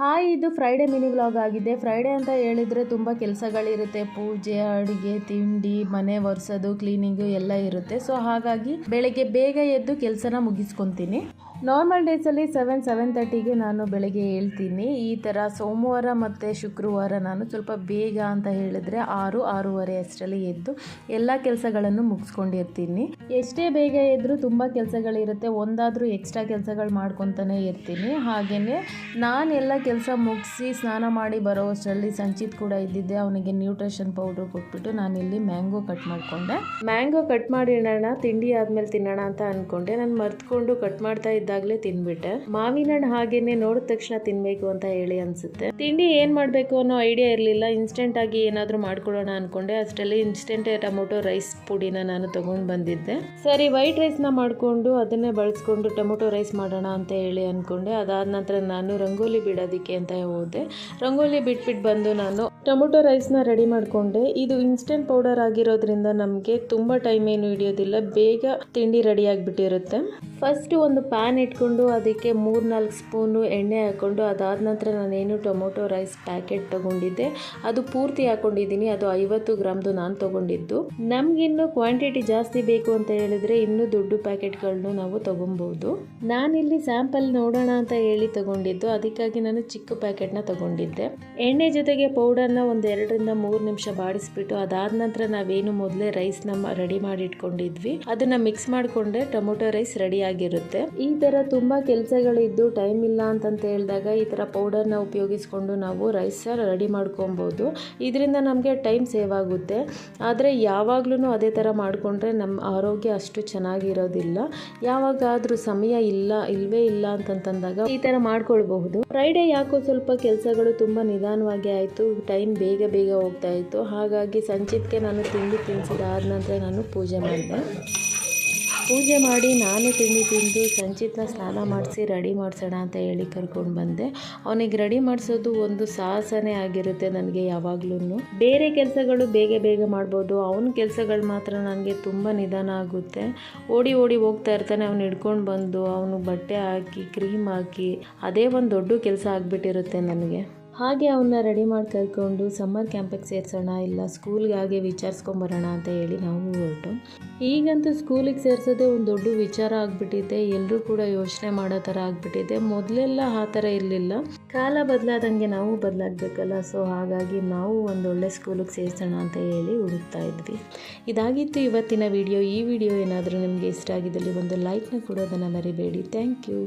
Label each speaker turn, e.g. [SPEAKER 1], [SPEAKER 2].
[SPEAKER 1] Hi, ಇದು Friday mini vlog ಆಗಿದೆ. Friday ಅಂತ ಹೇಳಿದರೆ ತುಂಬ ಕೆಲಸಗಳಿರುತ್ತೆ. ಪೂಜೆ, ಅಡುಗೆ, ತಿಂಡಿ, ಮನೆ ಒರೆಸೋದು ಕ್ಲೀನಿಂಗು ಎಲ್ಲ ಇರುತ್ತೆ. ಸೊ ಹಾಗಾಗಿ ಬೆಳಗ್ಗೆ ಬೇಗ ಎದ್ದು ಕೆಲಸನ ಮುಗಿಸ್ಕೊತೀನಿ. ನಾರ್ಮಲ್ ಡೇಸಲ್ಲಿ ಸೆವೆನ್ ಸೆವೆನ್ ತರ್ಟಿಗೆ ನಾನು ಬೆಳಗ್ಗೆ ಹೇಳ್ತೀನಿ. ಈ ಥರ ಸೋಮವಾರ ಮತ್ತು ಶುಕ್ರವಾರ ನಾನು ಸ್ವಲ್ಪ ಬೇಗ ಅಂತ ಹೇಳಿದ್ರೆ ಆರು, ಆರೂವರೆ ಅಷ್ಟರಲ್ಲಿ ಎದ್ದು ಎಲ್ಲ ಕೆಲಸಗಳನ್ನು ಮುಗಿಸ್ಕೊಂಡಿರ್ತೀನಿ ಎಷ್ಟೇ ಬೇಗ ಎದ್ದರೂ ತುಂಬ ಕೆಲಸಗಳಿರುತ್ತೆ. ಒಂದಾದರೂ ಎಕ್ಸ್ಟ್ರಾ ಕೆಲಸಗಳು ಮಾಡ್ಕೊತಾನೆ ಇರ್ತೀನಿ. ಹಾಗೆಯೇ ನಾನು ಎಲ್ಲ ಕೆಲಸ ಮುಗಿಸಿ ಸ್ನಾನ ಮಾಡಿ ಬರೋ ಅಷ್ಟರಲ್ಲಿ ಸಂಚಿತ್ ಕೂಡ ಇದ್ದಿದ್ದೆ. ಅವನಿಗೆ ನ್ಯೂಟ್ರಿಷನ್ ಪೌಡ್ರ್ ಕೊಟ್ಬಿಟ್ಟು ನಾನಿಲ್ಲಿ ಮ್ಯಾಂಗೋ ಕಟ್ ಮಾಡಿಕೊಂಡೆ. ಮ್ಯಾಂಗೋ ಕಟ್ ಮಾಡಿ ಇಡೋಣ, ತಿಂಡಿ ಆದ್ಮೇಲೆ ತಿನ್ನೋಣ ಅಂತ ಅಂದ್ಕೊಂಡೆ ನಾನು ಮರ್ತ್ಕೊಂಡು ಕಟ್ ಮಾಡ್ತಾ ಇದ್ದಾಗಲೇ ತಿನ್ಬಿಟ್ಟೆ. ಮಾವಿನ ಹಣ್ಣು ಹಾಗೇನೆ ನೋಡಿದ ತಕ್ಷಣ ತಿನ್ಬೇಕು ಅಂತ ಹೇಳಿ ಅನ್ಸುತ್ತೆ. ತಿಂಡಿ ಏನ್ ಮಾಡ್ಬೇಕು ಅನ್ನೋ ಐಡಿಯಾ ಇರಲಿಲ್ಲ. ಇನ್ಸ್ಟೆಂಟ್ ಆಗಿ ಏನಾದರೂ ಮಾಡ್ಕೊಳ್ಳೋಣ ಅನ್ಕೊಂಡೆ. ಅಷ್ಟರಲ್ಲಿ ಇನ್ಸ್ಟೆಂಟ್ ಟೊಮೊಟೊ ರೈಸ್ ಪುಡಿನ ನಾನು ತಗೊಂಡು ಬಂದಿದ್ದೆ. ಸರಿ ವೈಟ್ ರೈಸ್ನ ಮಾಡಿಕೊಂಡು ಅದನ್ನೇ ಬಳಸ್ಕೊಂಡು ಟೊಮೊಟೊ ರೈಸ್ ಮಾಡೋಣ ಅಂತ ಹೇಳಿ ಅನ್ಕೊಂಡೆ. ಅದಾದ ನಂತರ ನಾನು ರಂಗೋಲಿ ಬಿಡೋದಕ್ಕೆ ಅಂತ ಹೋದೆ. ರಂಗೋಲಿ ಬಿಟ್ಬಿಟ್ಟು ಬಂದು ನಾನು ಟೊಮೊಟೊ ರೈಸ್ನ ರೆಡಿ ಮಾಡಿಕೊಂಡೆ. ಇದು ಇನ್ಸ್ಟೆಂಟ್ ಪೌಡರ್ ಆಗಿರೋದ್ರಿಂದ ನಮಗೆ ತುಂಬ ಟೈಮ್ ಏನು ಹಿಡಿಯೋದಿಲ್ಲ. ಬೇಗ ತಿಂಡಿ ರೆಡಿ ಆಗಿಬಿಟ್ಟಿರುತ್ತೆ. ಫಸ್ಟ್ ಒಂದು ಪ್ಯಾನ್ ಇಟ್ಕೊಂಡು ಅದಕ್ಕೆ ಮೂರು ನಾಲ್ಕು ಸ್ಪೂನು ಎಣ್ಣೆ ಹಾಕ್ಕೊಂಡು ಅದಾದ ನಂತರ ನಾನೇನು ಟೊಮೊಟೊ ರೈಸ್ ಪ್ಯಾಕೆಟ್ ತೊಗೊಂಡಿದ್ದೆ. ಅದು ಪೂರ್ತಿ ಹಾಕೊಂಡಿದ್ದೀನಿ. ಅದು ಐವತ್ತು ಗ್ರಾಮ್ದು ನಾನು ತಗೊಂಡಿದ್ದು. ನಮಗಿನ್ನು ಕ್ವಾಂಟಿಟಿ ಜಾಸ್ತಿ ಬೇಕು ಅಂತ ಹೇಳಿದ್ರೆ ಇನ್ನೂ ದೊಡ್ಡ ಪ್ಯಾಕೆಟ್ಗಳನ್ನು ನಾವು ತೊಗೊಬೋದು. ನಾನಿಲ್ಲಿ ಸ್ಯಾಂಪಲ್ ನೋಡೋಣ ಅಂತ ಹೇಳಿ ತಗೊಂಡಿದ್ದು. ಅದಕ್ಕಾಗಿ ನಾನು ಚಿಕ್ಕ ಪ್ಯಾಕೆಟ್ನ ತಗೊಂಡಿದ್ದೆ. ಎಣ್ಣೆ ಜೊತೆಗೆ ಪೌಡರ್ನ ಒಂದು ಎರಡರಿಂದ ಮೂರು ನಿಮಿಷ ಬಾಡಿಸ್ಬಿಟ್ಟು ಅದಾದ ನಂತರ ನಾವೇನು ಮೊದಲೇ ರೈಸ್ನ ರೆಡಿ ಮಾಡಿ ಇಟ್ಕೊಂಡಿದ್ವಿ ಅದನ್ನ ಮಿಕ್ಸ್ ಮಾಡಿಕೊಂಡ್ರೆ ಟೊಮೊಟೊ ರೈಸ್ ರೆಡಿ ಆಗಿರುತ್ತೆ. ಈ ತುಂಬಾ ಕೆಲಸಗಳಿದ್ದು ಟೈಮ್ ಇಲ್ಲ ಅಂತಂತ ಹೇಳಿದಾಗ ಈ ಥರ ಪೌಡರ್ನ ಉಪಯೋಗಿಸ್ಕೊಂಡು ನಾವು ರೈಸ್ ರೆಡಿ ಮಾಡ್ಕೊಬೋದು. ಇದರಿಂದ ನಮಗೆ ಟೈಮ್ ಸೇವ್ ಆಗುತ್ತೆ. ಆದರೆ ಯಾವಾಗ್ಲೂ ಅದೇ ಥರ ಮಾಡಿಕೊಂಡ್ರೆ ನಮ್ಮ ಆರೋಗ್ಯ ಅಷ್ಟು ಚೆನ್ನಾಗಿರೋದಿಲ್ಲ. ಯಾವಾಗಾದರೂ ಸಮಯ ಇಲ್ಲ ಇಲ್ಲವೇ ಇಲ್ಲ ಅಂತಂತಂದಾಗ ಈ ಥರ ಮಾಡ್ಕೊಳ್ಬಹುದು. ಫ್ರೈಡೇ ಯಾಕೋ ಸ್ವಲ್ಪ ಕೆಲಸಗಳು ತುಂಬ ನಿಧಾನವಾಗಿ ಆಯಿತು ಟೈಮ್ ಬೇಗ ಬೇಗ ಹೋಗ್ತಾ ಇತ್ತು. ಹಾಗಾಗಿ ಸಂಚಿತ್ಗೆ ನಾನು ತಿಂಡಿ ತಿನ್ನಿಸಿದಾದ ನಂತರ ನಾನು ಪೂಜೆ ಮಾಡಿದೆ. ಪೂಜೆ ಮಾಡಿ ನಾನು ತಿಂಡಿ ತಿಂದು ಸಂಚಿತ ಸ್ನಾನ ಮಾಡಿಸಿ ರೆಡಿ ಮಾಡಿಸೋಣ ಅಂತ ಹೇಳಿ ಕರ್ಕೊಂಡು ಬಂದೆ. ಅವನಿಗೆ ರೆಡಿ ಮಾಡಿಸೋದು ಒಂದು ಸಾಹಸನೇ ಆಗಿರುತ್ತೆ ನನಗೆ ಯಾವಾಗ್ಲೂ ಬೇರೆ ಕೆಲಸಗಳು ಬೇಗ ಬೇಗ ಮಾಡ್ಬೋದು. ಅವನ ಕೆಲಸಗಳು ಮಾತ್ರ ನನಗೆ ತುಂಬ ನಿಧಾನ ಆಗುತ್ತೆ. ಓಡಿ ಓಡಿ ಹೋಗ್ತಾ ಇರ್ತಾನೆ. ಅವ್ನು ಹಿಡ್ಕೊಂಡು ಬಂದು ಅವನು ಬಟ್ಟೆ ಹಾಕಿ, ಕ್ರೀಮ್ ಹಾಕಿ, ಅದೇ ಒಂದು ದೊಡ್ಡ ಕೆಲಸ ಆಗಿಬಿಟ್ಟಿರುತ್ತೆ ನನಗೆ. ಹಾಗೆ ಅವನ್ನ ರೆಡಿ ಮಾಡಿ ಕರ್ಕೊಂಡು ಸಮ್ಮರ್ ಕ್ಯಾಂಪಿಗೆ ಸೇರಿಸೋಣ, ಇಲ್ಲ ಸ್ಕೂಲ್ಗೆ ಹಾಗೆ ವಿಚಾರಿಸ್ಕೊಂಬರೋಣ ಅಂತ ಹೇಳಿ ನಾವು ಹೊರಟು. ಈಗಂತೂ ಸ್ಕೂಲಿಗೆ ಸೇರಿಸೋದೇ ಒಂದು ದೊಡ್ಡ ವಿಚಾರ ಆಗಿಬಿಟ್ಟಿದೆ. ಎಲ್ಲರೂ ಕೂಡ ಯೋಚನೆ ಮಾಡೋ ಥರ ಆಗಿಬಿಟ್ಟಿದೆ. ಮೊದಲೆಲ್ಲ ಆ ಥರ ಇರಲಿಲ್ಲ. ಕಾಲ ಬದಲಾದಂಗೆ ನಾವು ಬದಲಾಗಬೇಕಲ್ಲ ಸೊ ಹಾಗಾಗಿ ನಾವು ಒಂದು ಒಳ್ಳೆ ಸ್ಕೂಲಿಗೆ ಸೇರಿಸೋಣ ಅಂತ ಹೇಳಿ ಹುಡುಕ್ತಾ ಇದ್ವಿ. ಇದಾಗಿತ್ತು ಇವತ್ತಿನ ವಿಡಿಯೋ ಈ ವಿಡಿಯೋ ಏನಾದರೂ ನಿಮಗೆ ಇಷ್ಟ ಆಗಿದ್ದಲ್ಲಿ ಒಂದು ಲೈಕ್ನ ಕೊಡೋದನ್ನು ಮರಿಬೇಡಿ. Thank you